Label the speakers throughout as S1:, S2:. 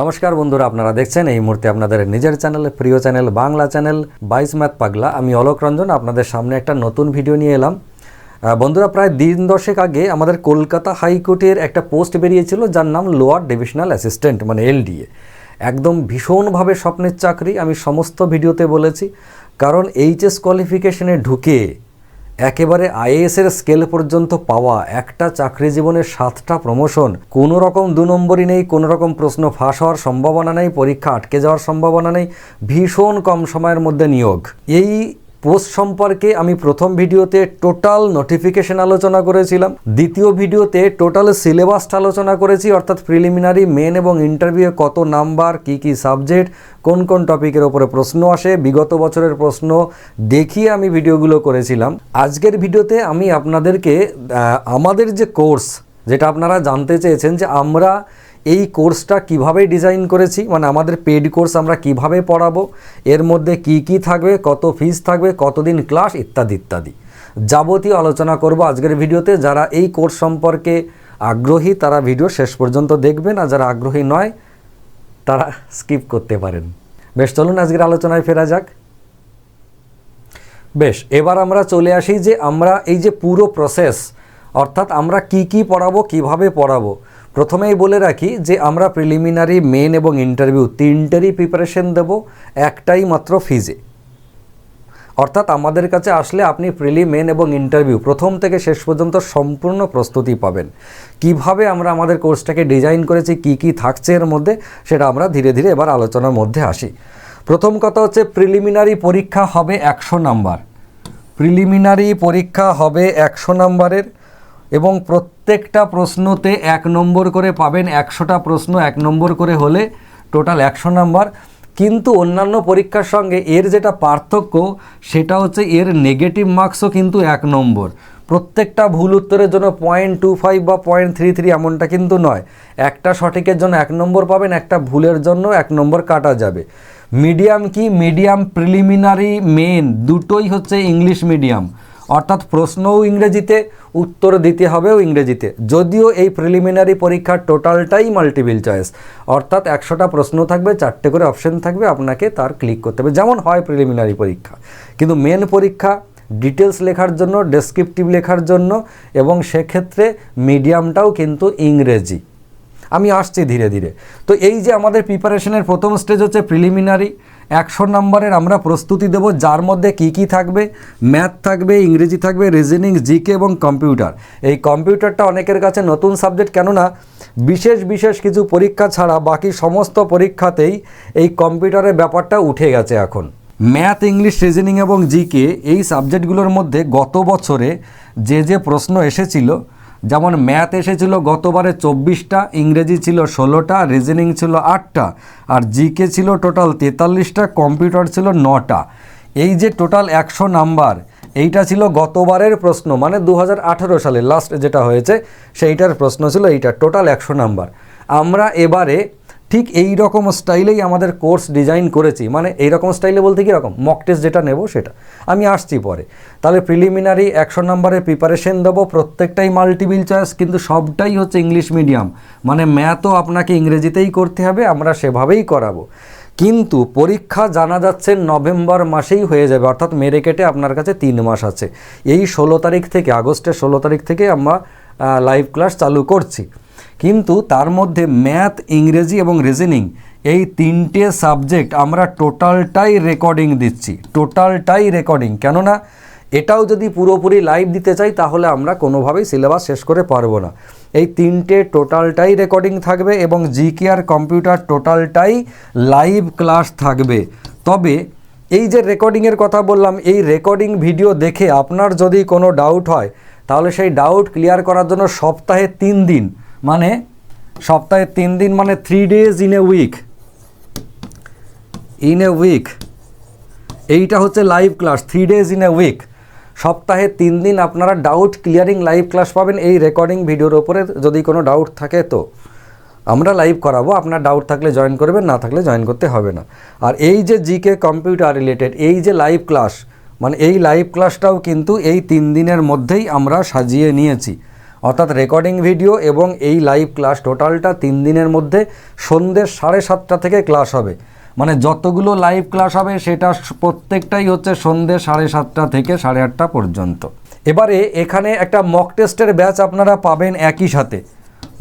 S1: নমস্কার বন্ধুরা, আপনারা দেখছেন এই মুহূর্তে আপনাদের নিজের চ্যানেল, প্রিয় চ্যানেল, বাংলা চ্যানেল, বাইশ ম্যাথ পাগলা। আমি অলোক রঞ্জন, আপনাদের সামনে একটা নতুন ভিডিও নিয়ে এলাম। বন্ধুরা, প্রায় দিন দশেক আগে আমাদের কলকাতা হাইকোর্টের একটা পোস্ট বেরিয়েছিল, যার নাম লোয়ার ডিভিশনাল অ্যাসিস্ট্যান্ট মানে এলডিএ। একদম ভীষণভাবে স্বপ্নের চাকরি আমি সমস্ত ভিডিওতে বলেছি, কারণ এইচএস কোয়ালিফিকেশনে ঢুকে একেবারে আইএএসের স্কেল পর্যন্ত পাওয়া একটা চাকরি জীবনের সাতটা প্রমোশন কোনো রকম দু নম্বরই নেই কোনো রকম প্রশ্ন ফাঁস হওয়ার সম্ভাবনা নেই, পরীক্ষা আটকে যাওয়ার সম্ভাবনা নেই, ভীষণ কম সময়ের মধ্যে নিয়োগ। এই পোস্ট সম্পর্কে আমি প্রথম ভিডিওতে টোটাল নোটিফিকেশন আলোচনা করেছিলাম। দ্বিতীয় ভিডিওতে টোটাল সিলেবাসটা আলোচনা করেছি, অর্থাৎ প্রিলিমিনারি মেন এবং ইন্টারভিউয়ে কত নাম্বার কি কি সাবজেক্ট কোন কোন টপিকের ওপরে প্রশ্ন আসে, বিগত বছরের প্রশ্ন দেখিয়ে আমি ভিডিওগুলো করেছিলাম। আজকের ভিডিওতে আমি আপনাদেরকে আমাদের যে কোর্স যেটা আপনারা জানতে চেয়েছেন যে আমরা এই কোর্সটা কীভাবে ডিজাইন করেছি মানে আমাদের পেড কোর্স আমরা কীভাবে পড়াবো, এর মধ্যে কি কি থাকবে, কত ফিস থাকবে, কতদিন ক্লাস, ইত্যাদি ইত্যাদি। যাবতীয় আলোচনা করব আজকের ভিডিওতে। যারা এই কোর্স সম্পর্কে আগ্রহী, তারা ভিডিও শেষ পর্যন্ত দেখবেন, আর যারা আগ্রহী নয়, তারা স্কিপ করতে পারেন। বেশ, চলুন আজকের আলোচনায় ফেরা যাক। বেশ, এবার আমরা চলে আসি যে আমরা এই যে পুরো প্রসেস, অর্থাৎ আমরা কি কি পড়াবো, কীভাবে পড়াবো প্রথমেই বলে রাখি যে আমরা প্রিলিমিনারি মেন এবং ইন্টারভিউ তিনটেরই প্রিপারেশন দেব, একটাই মাত্র ফিজে অর্থাৎ আমাদের কাছে আসলে আপনি প্রিলি মেন এবং ইন্টারভিউ প্রথম থেকে শেষ পর্যন্ত সম্পূর্ণ প্রস্তুতি পাবেন। কীভাবে আমরা আমাদের কোর্সটাকে ডিজাইন করেছি, কি কি থাকছে এর মধ্যে, সেটা আমরা ধীরে ধীরে এবার আলোচনার মধ্যে আসি। প্রথম কথা হচ্ছে প্রিলিমিনারি পরীক্ষা হবে একশো নাম্বার প্রিলিমিনারি পরীক্ষা হবে একশো নাম্বারের এবং প্রত্যেকটা প্রশ্নতে এক নম্বর করে পাবেন, একশোটা প্রশ্ন এক নম্বর করে হলে টোটাল একশো নাম্বার। কিন্তু অন্যান্য পরীক্ষার সঙ্গে এর যেটা পার্থক্য, সেটা হচ্ছে এর নেগেটিভ মার্কসও কিন্তু এক নম্বর। প্রত্যেকটা ভুল উত্তরের জন্য পয়েন্ট টু ফাইভ বা পয়েন্ট থ্রি থ্রি এমনটা কিন্তু নয়। একটা সঠিকের জন্য এক নম্বর পাবেন, একটা ভুলের জন্য এক নম্বর কাটা যাবে। মিডিয়াম কি? মিডিয়াম প্রিলিমিনারি মেন দুটোই হচ্ছে ইংলিশ মিডিয়াম। অর্থাৎ প্রশ্নও ইংরেজিতে, উত্তর দিতে হবেও ইংরেজিতে। যদিও এই প্রিলিমিনারি পরীক্ষার টোটালটাই মাল্টিপল চয়েস অর্থাৎ একশোটা প্রশ্ন থাকবে, চারটে করে অপশন থাকবে, আপনাকে তার ক্লিক করতে হবে। যেমন হয় প্রিলিমিনারি পরীক্ষা। কিন্তু মেন পরীক্ষা ডিটেলস লেখার জন্য ডেসক্রিপটিভ লেখার জন্য এবং সেক্ষেত্রে মিডিয়ামটাও কিন্তু ইংরেজি। আমি আসছি ধীরে ধীরে। তো এই যে আমাদের প্রিপারেশনের প্রথম স্টেজ হচ্ছে প্রিলিমিনারি একশো নম্বরের আমরা প্রস্তুতি দেব, যার মধ্যে কি কি থাকবে? ম্যাথ থাকবে, ইংরেজি থাকবে, রিজনিং, জিকে এবং কম্পিউটার। এই কম্পিউটারটা অনেকের কাছে নতুন সাবজেক্ট, কেননা বিশেষ বিশেষ কিছু পরীক্ষা ছাড়া বাকি সমস্ত পরীক্ষাতেই এই কম্পিউটারের ব্যাপারটা উঠে গেছে এখন। ম্যাথ, ইংলিশ, রিজনিং এবং জিকে এই সাবজেক্টগুলোর মধ্যে গত বছরে যে যে প্রশ্ন এসেছিল যেমন ম্যাথ এসেছিল গতবারে চব্বিশটা, ইংরেজি ছিল ষোলোটা, রিজনিং ছিল আটটা, আর জিকে ছিল টোটাল তেতাল্লিশটা, কম্পিউটার ছিল নটা। এই যে টোটাল একশো নাম্বার, এইটা ছিল গতবারের প্রশ্ন মানে দু হাজার আঠেরো সালে লাস্ট যেটা হয়েছে, সেইটার প্রশ্ন ছিল এইটা, টোটাল একশো নাম্বার। আমরা এবারে ঠিক এই রকম স্টাইলেই আমাদের কোর্স ডিজাইন করেছি। মানে এই রকম স্টাইলে বলতে কী রকম মক টেস্ট যেটা নেব সেটা। আমি আসছি পরে। তাহলে প্রিলিমিনারি একশো নম্বরের প্রিপারেশন দেবো প্রত্যেকটাই মাল্টিপিল চয়েস কিন্তু সবটাই হচ্ছে ইংলিশ মিডিয়াম মানে ম্যাথও আপনাকে ইংরেজিতেই করতে হবে, আমরা সেভাবেই করাবো। কিন্তু পরীক্ষা জানা যাচ্ছে নভেম্বর মাসেই হয়ে যাবে, অর্থাৎ মেরে কেটে আপনার কাছে তিন মাস আছে। এই ষোলো তারিখ থেকে, আগস্টের ষোলো তারিখ থেকে আমরা লাইভ ক্লাস চালু করছি। কিন্তু তার মধ্যে ম্যাথ, ইংরেজি এবং রিজনিং এই তিনটে সাবজেক্ট আমরা টোটালটাই রেকর্ডিং দিচ্ছি, টোটালটাই রেকর্ডিং। কেননা এটাও যদি পুরোপুরি লাইভ দিতে চাই তাহলে আমরা কোনোভাবেই সিলেবাস শেষ করে পারব না। এই তিনটে টোটালটাই রেকর্ডিং থাকবে এবং জিকে আর কম্পিউটার টোটালটাই লাইভ ক্লাস থাকবে। তবে এই যে রেকর্ডিংয়ের কথা বললাম, এই রেকর্ডিং ভিডিও দেখে আপনার যদি কোনো ডাউট হয়, তাহলে সেই ডাউট ক্লিয়ার করার জন্য সপ্তাহে তিন দিন। মানে সপ্তাহে তিন দিন মানে three days in a week in a week এইটা হচ্ছে live class three days in a week সপ্তাহে তিন দিন আপনারা ডাউট ক্লিয়ারিং লাইভ ক্লাস পাবেন, এই রেকর্ডিং ভিডিওর ওপরে যদি কোনো ডাউট থাকে তো। আমরা লাইভ করাবো, আপনার ডাউট থাকলে জয়েন করবেন, না থাকলে জয়েন করতে হবে না। আর এই যে জিকে কম্পিউটার রিলেটেড এই যে লাইভ ক্লাস মানে এই লাইভ ক্লাসটাও কিন্তু এই তিন দিনের মধ্যেই আমরা সাজিয়ে নিয়েছি। অর্থাৎ রেকর্ডিং ভিডিও এবং এই লাইভ ক্লাস টোটালটা তিন দিনের মধ্যে সন্ধ্যে সাড়ে সাতটা থেকে ক্লাস হবে। মানে যতগুলো লাইভ ক্লাস হবে সেটা প্রত্যেকটাই হচ্ছে সন্ধ্যে সাড়ে সাতটা থেকে সাড়ে আটটা পর্যন্ত। এবারে এখানে একটা মক টেস্টের ব্যাচ আপনারা পাবেন একই সাথে।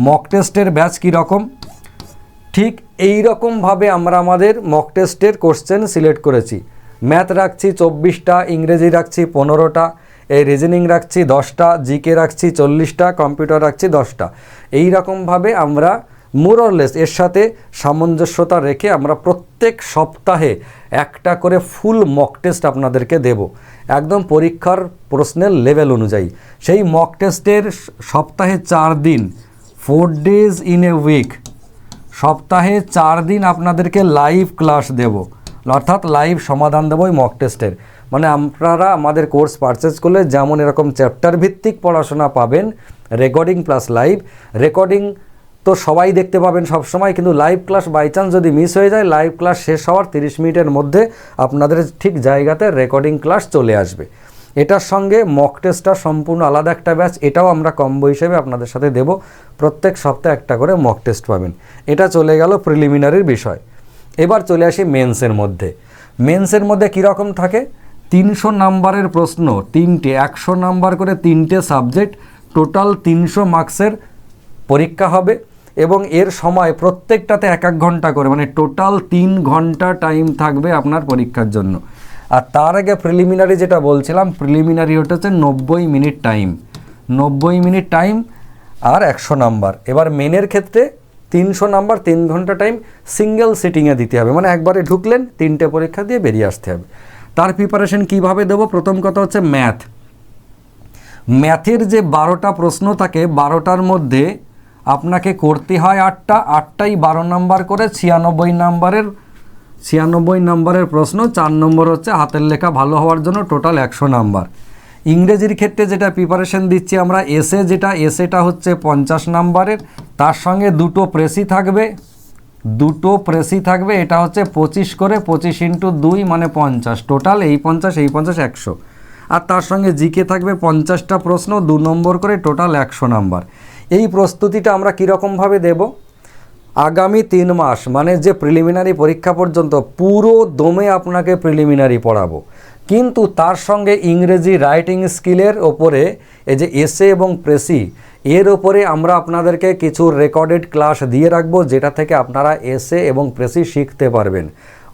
S1: মক টেস্টের ব্যাচ কীরকম ঠিক এই রকমভাবে আমরা আমাদের মক টেস্টের কোশ্চেন সিলেক্ট করেছি। ম্যাথ রাখছি চব্বিশটা, ইংরেজি রাখছি পনেরোটা এই রিজনিং রাখছি দশটা জিকে রাখছি চল্লিশটা কম্পিউটার রাখছি দশটা। এই রকমভাবে আমরা মোরলেস এর সাথে সামঞ্জস্যতা রেখে আমরা প্রত্যেক সপ্তাহে একটা করে ফুল মক টেস্ট আপনাদেরকে দেব। একদম পরীক্ষার প্রশ্নের লেভেল অনুযায়ী। সেই মক টেস্টের সপ্তাহে চার দিন four days in a week সপ্তাহে চার দিন আপনাদেরকে লাইভ ক্লাস দেব। অর্থাৎ লাইভ সমাধান দেবো ওই মক টেস্টের মানে আপনারা আমাদের কোর্স পারচেস করলে যেমন এরকম চ্যাপ্টার ভিত্তিক পড়াশোনা পাবেন রেকর্ডিং প্লাস লাইভ রেকর্ডিং তো সবাই দেখতে পাবেন সব সময় কিন্তু লাইভ ক্লাস বাই চান্স যদি মিস হয়ে যায় লাইভ ক্লাস শেষ হওয়ার তিরিশ মিনিটের মধ্যে আপনাদের ঠিক জায়গাতে রেকর্ডিং ক্লাস চলে আসবে। এটার সঙ্গে মক টেস্টটা সম্পূর্ণ আলাদা একটা ব্যাচ এটাও আমরা কম্বো হিসেবে আপনাদের সাথে দেব। প্রত্যেক সপ্তাহে একটা করে মক টেস্ট পাবেন। এটা চলে গেল প্রিলিমিনারির বিষয়। এবার চলে আসি মেন্সের মধ্যে। মেন্সের মধ্যে কীরকম থাকে? তিনশো নাম্বারের প্রশ্ন, তিনটে, একশো নাম্বার করে তিনটে সাবজেক্ট, টোটাল তিনশো মার্কসের পরীক্ষা হবে এবং এর সময় প্রত্যেকটাতে এক এক ঘণ্টা করে মানে টোটাল তিন ঘণ্টা টাইম থাকবে আপনার পরীক্ষার জন্য। আর তার আগে প্রিলিমিনারি যেটা বলছিলাম প্রিলিমিনারি হচ্ছে নব্বই মিনিট টাইম। নব্বই মিনিট টাইম আর একশো নাম্বার। এবার মেনের ক্ষেত্রে তিনশো নাম্বার, তিন ঘণ্টা টাইম সিঙ্গেল সিটিংয়ে দিতে হবে। মানে একবারে ঢুকলেন, তিনটে পরীক্ষা দিয়ে বেরিয়ে আসতে হবে। তার প্রিপারেশন কীভাবে দেবো? প্রথম কথা হচ্ছে ম্যাথ ম্যাথের যে বারোটা প্রশ্ন থাকে, বারোটার মধ্যে আপনাকে করতে হয় আটটা, আটটাই বারো নাম্বার করে ছিয়ানব্বই নাম্বারের ছিয়ানব্বই নাম্বারের প্রশ্ন, চার নম্বর হচ্ছে হাতের লেখা ভালো হওয়ার জন্য টোটাল একশো নাম্বার। ইংরেজির ক্ষেত্রে যেটা প্রিপারেশন দিচ্ছি আমরা এসে যেটা এসেটা হচ্ছে পঞ্চাশ নাম্বারের, তার সঙ্গে দুটো প্রেসি থাকবে। দুটো প্রেসি থাকবে, এটা হচ্ছে পঁচিশ করে পঁচিশ ইন্টু দুই মানে পঞ্চাশ। টোটাল এই পঞ্চাশ এই পঞ্চাশ একশো। আর তার সঙ্গে জিকে থাকবে পঞ্চাশটা প্রশ্ন, দু নম্বর করে টোটাল একশো নাম্বার। এই প্রস্তুতিটা আমরা কীরকমভাবে দেব? আগামী তিন মাস মানে যে প্রিলিমিনারি পরীক্ষা পর্যন্ত, পুরো দমে আপনাকে প্রিলিমিনারি পড়াবো। কিন্তু তার সঙ্গে ইংরেজি রাইটিং স্কিলের ওপরে এই যে এসে এবং প্রেসি এর ওপরে আমরা আপনাদেরকে কিছু রেকর্ডেড ক্লাস দিয়ে রাখব, যেটা থেকে আপনারা এসে এবং প্রেসি শিখতে পারবেন।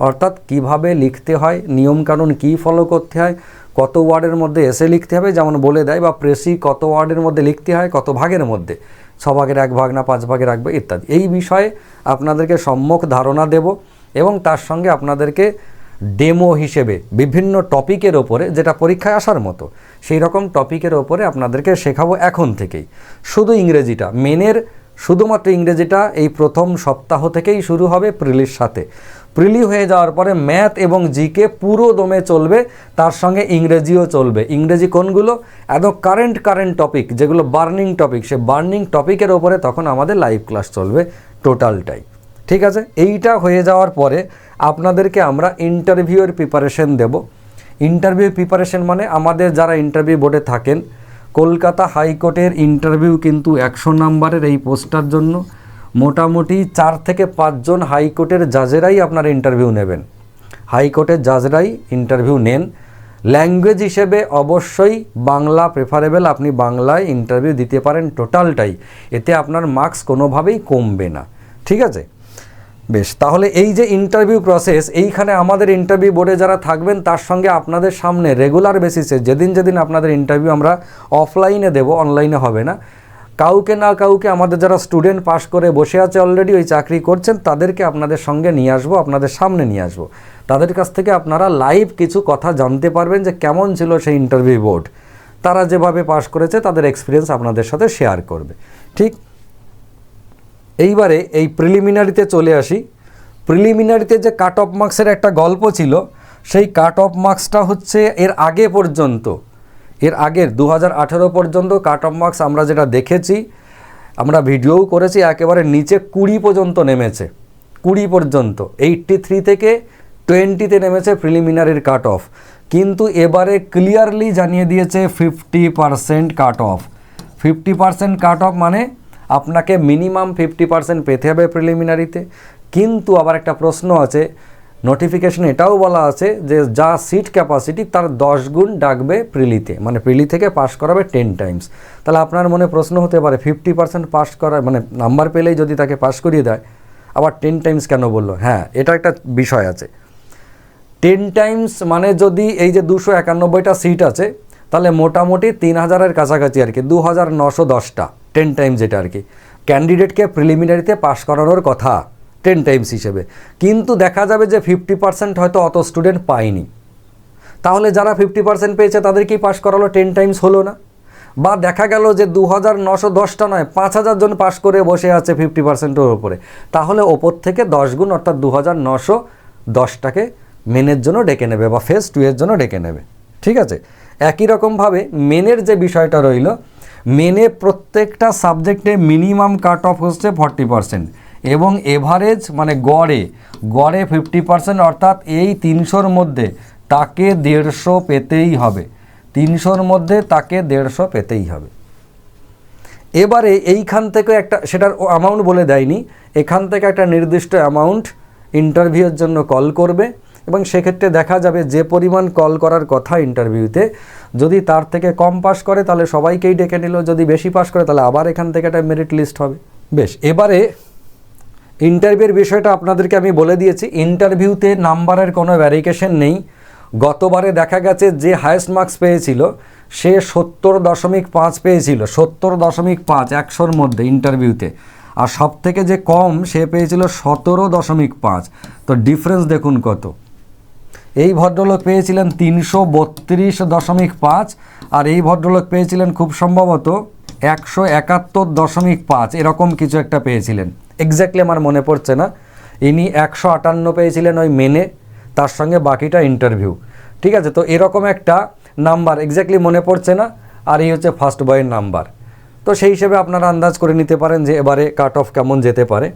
S1: অর্থাৎ কীভাবে লিখতে হয়, নিয়মকানুন কী ফলো করতে হয়, কত ওয়ার্ডের মধ্যে এসে লিখতে হবে, যেমন বলে দেয়, বা প্রেসি কত ওয়ার্ডের মধ্যে লিখতে হয়, কত ভাগের মধ্যে ছ ভাগের এক ভাগ না পাঁচ ভাগে রাখবে ইত্যাদি। এই বিষয়ে আপনাদেরকে সম্যক ধারণা দেব এবং তার সঙ্গে আপনাদেরকে ডেমো হিসেবে বিভিন্ন টপিকের ওপরে, যেটা পরীক্ষায় আসার মতো, সেই রকম টপিকের ওপরে আপনাদেরকে শেখাবো এখন থেকেই। শুধু ইংরেজিটা, মেনের শুধুমাত্র ইংরেজিটা এই প্রথম সপ্তাহ থেকেই শুরু হবে প্রিলির সাথে। প্রিলি হয়ে যাওয়ার পরে ম্যাথ এবং জিকে পুরো দমে চলবে, তার সঙ্গে ইংরেজিও চলবে। ইংরেজি কোনগুলো? একদম কারেন্ট কারেন্ট টপিক, যেগুলো বার্নিং টপিক, সে বার্নিং টপিকের ওপরে তখন আমাদের লাইভ ক্লাস চলবে টোটালটাই। ঠিক আছে? এইটা হয়ে যাওয়ার পরে আপনাদেরকে আমরা ইন্টারভিউয়ের প্রিপারেশন দেব। ইন্টারভিউ প্রিপারেশন মানে আমাদের যারা ইন্টারভিউ বোর্ডে থাকেন, কলকাতা হাইকোর্টের ইন্টারভিউ কিন্তু একশো নাম্বারের এই পোস্টার জন্য মোটামুটি চার থেকে পাঁচজন হাইকোর্টের জাজেরাই আপনার ইন্টারভিউ নেবেন। হাইকোর্টের জাজরাই ইন্টারভিউ নেন। ল্যাঙ্গুয়েজ হিসেবে অবশ্যই বাংলা প্রেফারেবল আপনি বাংলায় ইন্টারভিউ দিতে পারেন টোটালটাই এতে আপনার মার্কস কোনোভাবেই কমবে না। ঠিক আছে? বেশ, তাহলে এই যে ইন্টারভিউ প্রসেস এইখানে আমাদের ইন্টারভিউ বোর্ডে যারা থাকবেন, তার সঙ্গে আপনাদের সামনে রেগুলার বেসিসে যেদিন যেদিন আপনাদের ইন্টারভিউ আমরা অফলাইনে দেব অনলাইনে হবে না, কাউকে না কাউকে আমাদের যারা স্টুডেন্ট পাশ করে বসে আছে অলরেডি ওই চাকরি করছেন, তাদেরকে আপনাদের সঙ্গে নিয়ে আসব, আপনাদের সামনে নিয়ে আসব। তাদের কাছ থেকে আপনারা লাইভ কিছু কথা জানতে পারবেন যে কেমন ছিল সেই ইন্টারভিউ বোর্ড তারা যেভাবে পাশ করেছে, তাদের এক্সপিরিয়েন্স আপনাদের সাথে শেয়ার করবে। ঠিক? এইবারে এই প্রিলিমিনারিতে চলে আসি। প্রিলিমিনারিতে যে কাট অফ মার্কসের একটা গল্প ছিল, সেই কাট অফ মার্কসটা হচ্ছে এর আগে পর্যন্ত। এর আগের দু হাজার আঠেরো পর্যন্ত কাট অফ মার্কস আমরা যেটা দেখেছি, আমরা ভিডিওও করেছি, একেবারে নিচে কুড়ি পর্যন্ত নেমেছে। কুড়ি পর্যন্ত এইট্টি থ্রি থেকে টোয়েন্টিতে নেমেছে প্রিলিমিনারির কাট অফ কিন্তু এবারে ক্লিয়ারলি জানিয়ে দিয়েছে fifty percent cut off fifty percent cut off মানে আপনাকে মিনিমাম ফিফটি পার্সেন্ট পেতে হবে প্রিলিমিনারিতে। কিন্তু আবার একটা প্রশ্ন আছে নোটিফিকেশন এটাও বলা আছে যে যা সিট ক্যাপাসিটি তার দশ গুণ ডাকবে প্রিলিতে মানে প্রিলি থেকে পাস করাবে টেন টাইমস তাহলে আপনার মনে প্রশ্ন হতে পারে ফিফটি পার্সেন্ট পাস করা মানে নাম্বার পেলেই যদি তাকে পাস করিয়ে দেয়, আবার টেন টাইমস কেন বলল? হ্যাঁ এটা একটা বিষয় আছে। টেন টাইমস মানে যদি এই যে দুশো একানব্বইটা সিট আছে, তাহলে মোটামুটি তিন হাজারের কাছাকাছি আর কি দু হাজার নশো দশটা। টেন টাইমস যেটা আর কি। ক্যান্ডিডেটকে প্রিলিমিনারিতে পাশ করানোর কথা টেন টাইমস হিসেবে। কিন্তু দেখা যাবে যে ফিফটি পার্সেন্ট হয়তো অত স্টুডেন্ট পায়নি। তাহলে যারা ফিফটি পার্সেন্ট পেয়েছে তাদেরকেই পাশ করালো? টেন টাইমস হলো না। বা দেখা গেল যে দু হাজার নশো দশটা নয়, পাঁচ হাজার জন পাস করে বসে আছে ফিফটি পার্সেন্টের ওপরে তাহলে ওপর থেকে দশ গুণ, অর্থাৎ দু হাজার নশো দশটাকে মেনের জন্য ডেকে নেবে বা ফেস টু এর জন্য ডেকে নেবে। ঠিক আছে? একই রকমভাবে মেনের যে বিষয়টা রইল মেনে প্রত্যেকটা সাবজেক্টে মিনিমাম কাট অফ হচ্ছে ফর্টি পার্সেন্ট এবং এভারেজ মানে গড়ে গড়ে ফিফটি পার্সেন্ট অর্থাৎ এই তিনশোর মধ্যে তাকে দেড়শো পেতেই হবে। তিনশোর মধ্যে তাকে দেড়শো পেতেই হবে। এবারে এইখান থেকে একটা, সেটার অ্যামাউন্ট বলে দেয়নি, এখান থেকে একটা নির্দিষ্ট অ্যামাউন্ট ইন্টারভিউয়ের জন্য কল করবে। এবং সেক্ষেত্রে দেখা যাবে যে পরিমাণ কল করার কথা ইন্টারভিউতে যদি তার থেকে কম পাস করে, তাহলে সবাইকেই ডেকে নিল, যদি বেশি পাস করে, তাহলে আবার এখান থেকে একটা মেরিট লিস্ট হবে। বেশ, এবারে ইন্টারভিউর বিষয়টা আপনাদেরকে আমি বলে দিয়েছি। ইন্টারভিউতে নাম্বারের কোনো ভ্যারিকেশন নেই। গতবারে দেখা গেছে যে হায়েস্ট মার্কস পেয়েছিল, সে সত্তর দশমিক পাঁচ পেয়েছিল, সত্তর দশমিক পাঁচ, একশোর মধ্যে ইন্টারভিউতে আর সব থেকে যে কম, সে পেয়েছিল সতেরো দশমিক পাঁচ। তো ডিফারেন্স দেখুন কত। এই ভদ্রলোক পেয়েছিলেন তিনশো বত্রিশ দশমিক পাঁচ আর এই ভদ্রলোক পেয়েছিলেন খুব সম্ভবত একশো একাত্তর দশমিক পাঁচ। এরকম কিছু একটা পেয়েছিলেন। এক্স্যাক্টলি আমার মনে পড়ছে না। ইনি একশো আটান্ন পেয়েছিলেন ওই মেনে, তার সঙ্গে বাকিটা ইন্টারভিউ ঠিক আছে, তো এরকম একটা নাম্বার এক্স্যাক্টলি মনে পড়ছে না, আর এই হচ্ছে ফার্স্ট বয়ের নাম্বার তো সেই হিসেবে আপনারা আন্দাজ করে নিতে পারেন যে এবারে কাট অফ কেমন যেতে পারে।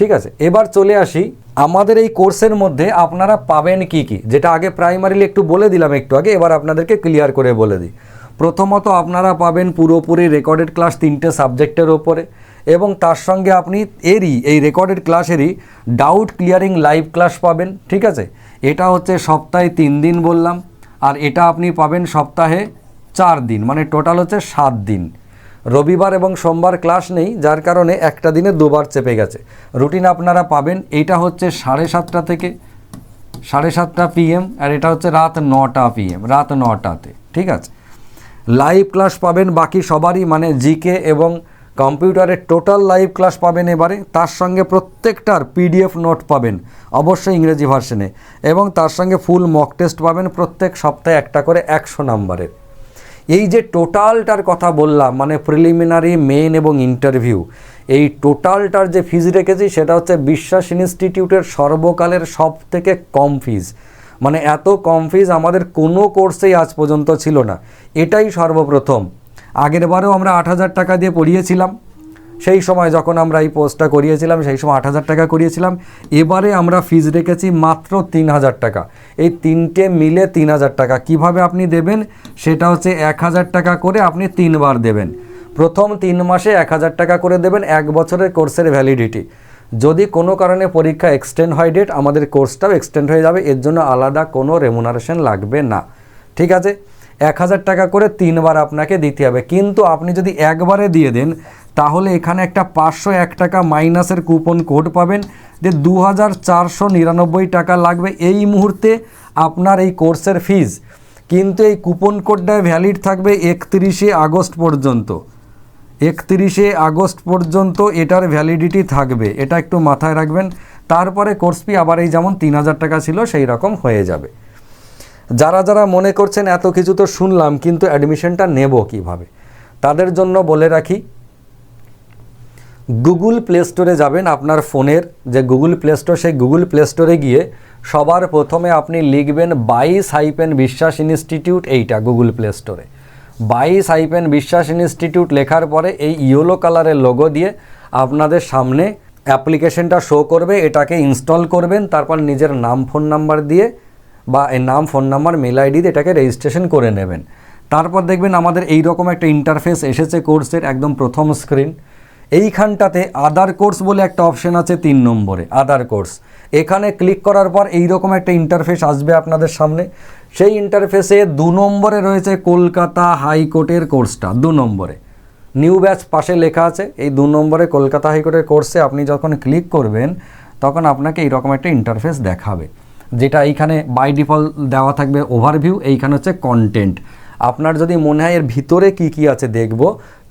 S1: ঠিক আছে, এবার চলে আসি, আমাদের এই কোর্সের মধ্যে আপনারা পাবেন কি কি, যেটা আগে প্রাইমারিলি একটু বলে দিলাম একটু আগে, এবার আপনাদেরকে ক্লিয়ার করে বলে দিই। প্রথমত আপনারা পাবেন পুরোপুরি রেকর্ডেড ক্লাস তিনটে সাবজেক্টের ওপরে, এবং তার সঙ্গে আপনি এরই, এই রেকর্ডেড ক্লাসেরই ডাউট ক্লিয়ারিং লাইভ ক্লাস পাবেন, ঠিক আছে? এটা হচ্ছে সপ্তাহে তিন দিন বললাম, আর এটা আপনি পাবেন সপ্তাহে চার দিন মানে টোটাল হচ্ছে সাত দিন। রবিবার এবং সোমবার ক্লাস নেই, যার কারণে একটা দিনে দুবার চেপে গেছে। রুটিন আপনারা পাবেন এইটা হচ্ছে সাড়ে সাতটা থেকে সাড়ে সাতটা পিএম আর এটা হচ্ছে রাত নটা পিএম, রাত নটাতে, ঠিক আছে? লাইভ ক্লাস পাবেন বাকি সবারই মানে জিকে এবং কম্পিউটারের টোটাল লাইভ ক্লাস পাবেন এবারে। তার সঙ্গে প্রত্যেকটার পিডিএফ নোট পাবেন, অবশ্যই ইংরেজি ভার্সনে এবং তার সঙ্গে ফুল মক টেস্ট পাবেন, প্রত্যেক সপ্তাহে একটা করে একশো নাম্বারের এই যে টোটালটার কথা বললাম মানে প্রিলিমিনারি মেন এবং ইন্টারভিউ, এই টোটালটার যে ফিজ রেখেছি সেটা হচ্ছে বিশ্বাস ইনস্টিটিউটের সর্বকালের সব থেকে কম ফিজ। মানে এত কম ফিজ আমাদের কোনো কোর্সেই আজ পর্যন্ত ছিল না। এটাই সর্বপ্রথম। আগের বারেও আমরা আট হাজার টাকা দিয়ে পড়িয়েছিলাম। সেই সময় যখন আমরা এই পোস্টটা করিয়েছিলাম, সেই সময় আট হাজার টাকা করিয়েছিলাম। এবারে আমরা ফিজ রেখেছি মাত্র তিন হাজার টাকা। এই তিনটে মিলে তিন হাজার টাকা। কীভাবে আপনি দেবেন? সেটা হচ্ছে এক হাজার টাকা করে আপনি তিনবার দেবেন। প্রথম তিন মাসে এক হাজার টাকা করে দেবেন, এক বছরের কোর্সের ভ্যালিডিটি যদি কোনো কারণে পরীক্ষা এক্সটেন্ড হয় ডেট আমাদের কোর্সটাও এক্সটেন্ড হয়ে যাবে। এর জন্য আলাদা কোনো রেমুনারেশন লাগবে না। ঠিক আছে? এক হাজার টাকা করে তিনবার আপনাকে দিতে হবে। কিন্তু আপনি যদি একবারে দিয়ে দেন তাহলে এখানে একটা পাঁচশো এক টাকা মাইনাসের কুপন কোড পাবেন যে দু হাজার চারশো নিরানব্বই টাকা লাগবে এই মুহূর্তে আপনার এই কোর্সের ফিজ। কিন্তু এই কুপন কোডটা ভ্যালিড থাকবে একত্রিশে আগস্ট পর্যন্ত। একত্রিশে আগস্ট পর্যন্ত এটার ভ্যালিডিটি থাকবে। এটা একটু মাথায় রাখবেন। তারপরে কোর্স ফি আবার এই যেমন তিন হাজার টাকা ছিল সেই রকম হয়ে যাবে। যারা যারা মনে করছেন এত কিছু তো শুনলাম, কিন্তু অ্যাডমিশনটা নেব কীভাবে? তাদের জন্য বলে রাখি গুগল প্লে স্টোরে যাবেন আপনার ফোনের যে গুগল প্লে স্টোর সেই গুগল প্লে স্টোরে গিয়ে সবার প্রথমে আপনি লিখবেন বাইশ হাইপেন বিশ্বাস ইনস্টিটিউট এইটা গুগল প্লে স্টোরে বাইশ হাইপেন বিশ্বাস ইনস্টিটিউট লেখার পরে এই ইয়েলো কালারের লোগো দিয়ে আপনাদের সামনে অ্যাপ্লিকেশনটা শো করবে, এটাকে ইনস্টল করবেন, তারপর নিজের নাম ফোন নাম্বার দিয়ে বা এই নাম ফোন নাম্বার মেল আইডি দিয়ে এটাকে রেজিস্ট্রেশন করে নেবেন। তারপর দেখবেন আমাদের এই রকম একটা ইন্টারফেস এসেছে কোর্সের একদম প্রথম স্ক্রিন এইখানটাতে আদার কোর্স বলে একটা অপশন আছে তিন নম্বরে আদার কোর্স এখানে ক্লিক করার পর এইরকম একটা ইন্টারফেস আসবে আপনাদের সামনে। সেই ইন্টারফেসে দু নম্বরে রয়েছে কলকাতা হাইকোর্টের কোর্সটা দু নম্বরে। নিউ ব্যাচ পাশে লেখা আছে, এই দু নম্বরে কলকাতা হাইকোর্টের কোর্সে আপনি যখন ক্লিক করবেন, তখন আপনাকে এইরকম একটা ইন্টারফেস দেখাবে। যেটা এইখানে বাই ডিফল্ট দেওয়া থাকবে ওভারভিউ এইখানে হচ্ছে কন্টেন্ট আপনার যদি মনে হয় এর ভিতরে কি কি আছে দেখব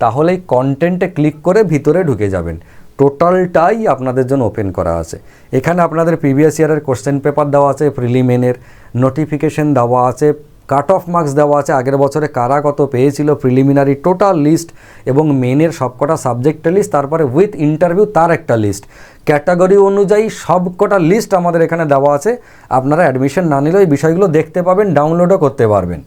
S1: তাহলে এই কন্টেন্টে ক্লিক করে ভিতরে ঢুকে যাবেন। টোটালটাই আপনাদের জন্য ওপেন করা আছে। এখানে আপনাদের প্রিভিয়াস ইয়ারের কোশ্চেন পেপার দেওয়া আছে প্রিলিমেনের নোটিফিকেশন দেওয়া আছে কাট অফ মার্কস দেওয়া আছে, আগের বছরে কারা কত পেয়েছিল প্রিলিমিনারি টোটাল লিস্ট এবং মেনের সবকটা সাবজেক্টের লিস্ট তারপরে উইথ ইন্টারভিউ তার একটা লিস্ট ক্যাটাগরি অনুযায়ী সবকটা লিস্ট আমাদের এখানে দেওয়া আছে। আপনারা অ্যাডমিশন না নিলেও এই বিষয়গুলো দেখতে পাবেন ডাউনলোডও করতে পারবেন।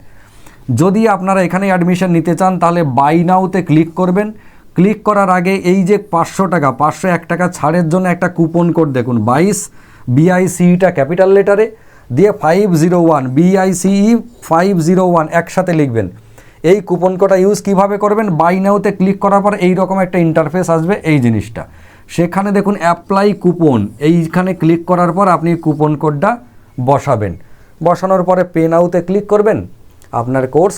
S1: যদি আপনারা এখানে অ্যাডমিশন নিতে চান, তাহলে বাই নাওতে ক্লিক করবেন। ক্লিক করার আগে এই যে পাঁচশো টাকা, পাঁচশো এক টাকা ছাড়ের জন্য একটা কুপন কোড দেখুন, বাইশ বিআইসিইটা ক্যাপিটাল লেটারে দিয়ে five zero one BICE five zero one একসাথে লিখবেন। এই কুপন কোডটা ইউজ কীভাবে করবেন? বাই নাওতে ক্লিক করার পর এই রকম একটা ইন্টারফেস আসবে এই জিনিসটা। সেখানে দেখুন অ্যাপ্লাই কুপন এইখানে ক্লিক করার পর আপনি কুপন কোডটা বসাবেন। বসানোর পরে পে নাওতে ক্লিক করবেন। আপনার কোর্স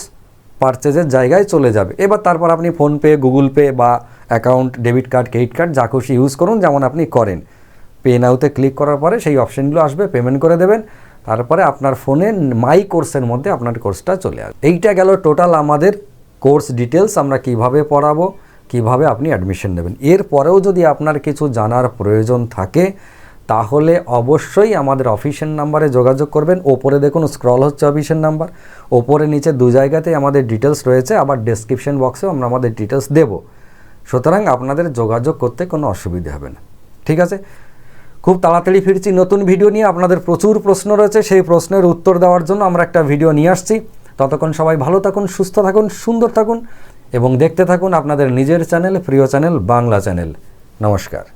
S1: পারচেজের জায়গায় চলে যাবে। এবার তারপর আপনি ফোনপে গুগল পে বা account debit card credit card যা খুশি ইউজ করুন, যেমন আপনি করেন। পে নাওতে ক্লিক করার পরে সেই অপশানগুলো আসবে পেমেন্ট করে দেবেন। তারপরে আপনার ফোনে মাই কোর্সের মধ্যে আপনার কোর্সটা চলে আসবে। এইটা গেল টোটাল আমাদের কোর্স ডিটেলস আমরা কীভাবে পড়াবো, কীভাবে আপনি অ্যাডমিশন নেবেন। এরপরেও যদি আপনার কিছু জানার প্রয়োজন থাকে তাহলে অবশ্যই আমাদের অফিসের নাম্বারে যোগাযোগ করবেন। ওপরে দেখুন স্ক্রল হচ্ছে অফিসের নাম্বার ওপরে নিচে দু জায়গাতেই আমাদের ডিটেলস রয়েছে। আবার ডেসক্রিপশন বক্সেও আমরা আমাদের ডিটেলস দেব। সুতরাং আপনাদের যোগাযোগ করতে কোনো অসুবিধা হবে না। ঠিক আছে? খুব তাড়াতাড়ি ফিরছি নতুন ভিডিও নিয়ে। আপনাদের প্রচুর প্রশ্ন রয়েছে। সেই প্রশ্নের উত্তর দেওয়ার জন্য আমরা একটা ভিডিও নিয়ে আসছি। ততক্ষণ সবাই ভালো থাকুন, সুস্থ থাকুন, সুন্দর থাকুন এবং দেখতে থাকুন আপনাদের নিজের চ্যানেল প্রিয় চ্যানেল বাংলা চ্যানেল নমস্কার।